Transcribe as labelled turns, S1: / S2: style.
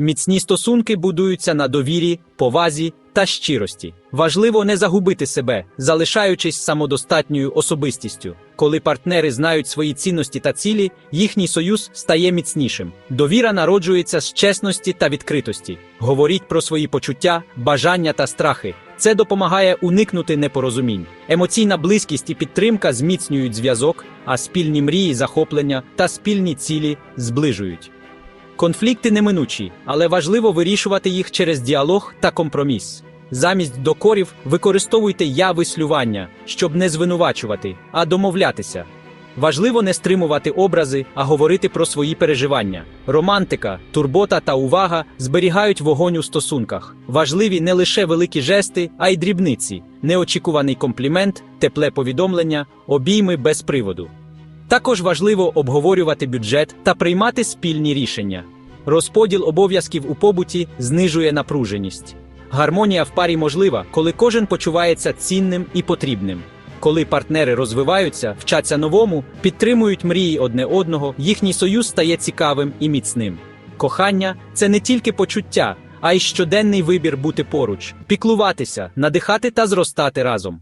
S1: Міцні стосунки будуються на довірі, повазі та щирості. Важливо не загубити себе, залишаючись самодостатньою особистістю. Коли партнери знають свої цінності та цілі, їхній союз стає міцнішим. Довіра народжується з чесності та відкритості. Говоріть про свої почуття, бажання та страхи. Це допомагає уникнути непорозумінь. Емоційна близькість і підтримка зміцнюють зв'язок, а спільні мрії, захоплення та спільні цілі зближують. Конфлікти неминучі, але важливо вирішувати їх через діалог та компроміс. Замість докорів використовуйте я вислювання, щоб не звинувачувати, а домовлятися. Важливо не стримувати образи, а говорити про свої переживання. Романтика, турбота та увага зберігають вогонь у стосунках. Важливі не лише великі жести, а й дрібниці, неочікуваний комплімент, тепле повідомлення, обійми без приводу. Також важливо обговорювати бюджет та приймати спільні рішення. Розподіл обов'язків у побуті знижує напруженість. Гармонія в парі можлива, коли кожен почувається цінним і потрібним. Коли партнери розвиваються, вчаться новому, підтримують мрії одне одного, їхній союз стає цікавим і міцним. Кохання це не тільки почуття, а й щоденний вибір бути поруч, піклуватися, надихати та зростати разом.